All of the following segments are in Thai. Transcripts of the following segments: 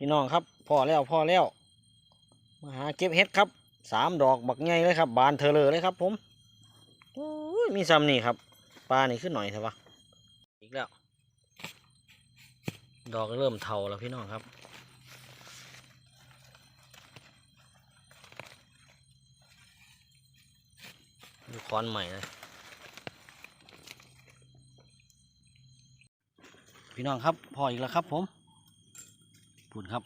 พี่น้องครับพ่อแล้วพ่อแล้วมาหาเก็บเห็ดครับสามดอกบักใหญ่เลยครับ บานเธอเลยเลยครับ ผมมีซ้ำนี่ครับปลานี่ขึ้นหน่อยใช่ปะอีกแล้ว ดอกเริ่มเทาแล้วพี่น้องครับดูค้อนใหม่เลยพี่น้องครับพออีกแล้วครับผมุ่นครับ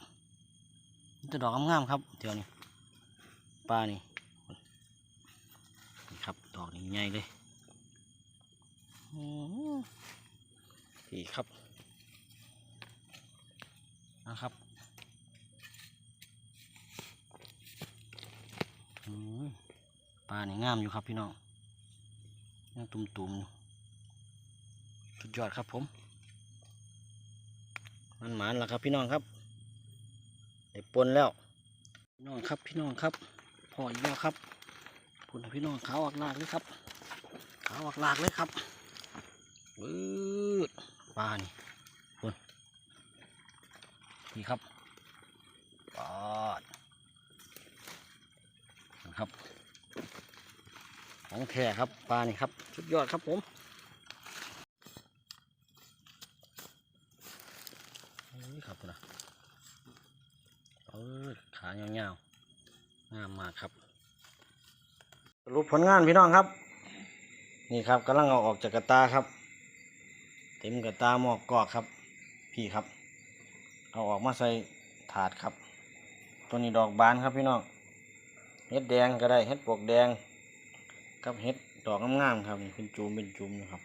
จะดอกงามๆครับเดี๋ยวนี้ปลานี่นครับดอกนี้ใหญ่เลยอื้อหือนี่ครับนะครับอืมปลานี่งามอยู่ครับพี่น้องยังตุ่มๆอยู่สุดยอดครับผมมันหมานแล้วครับพี่น้องครับ ได้ปนแล้วพี่น้องครับพี่น้องครับพออีกแล้วครับพุ่นพี่น้องขาวอักลากเลยครับขาวอักลากเลยครับวืดปลานี่พุ่นนี่ครับปอดนะครับ ของแท้ครับปลานี่ครับสุดยอดครับผมนี่ครับนะ เออขายาวๆงามมากครับสรุปผลงานพี่น้องครับ นี่ครับกำลังเอาออกจากกระตาครับ เต็มกระตาหมอกกอกครับ พี่ครับ เอาออกมาใส่ถาดครับ ตัวนี้ดอกบานครับพี่น้องเฮ็ดแดงก็ได้เฮ็ดปวกแดงกับเห็ดดอกงามๆครับนี่เป็นจูมเป็นจุมนะครับ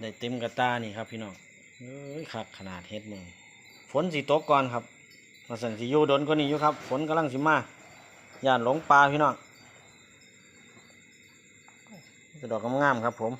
ได้เต็มกระตานี่ครับพี่น้องเอ้ยคักขนาดเห็ดมึงฝนสีตกก่อนครับ มาสั่นสีอยู่ดนก็นี่อยู่ครับ ฝนกำลังสิมาย่านหลงปลาพี่น้องแต่ดอกงามๆครับผม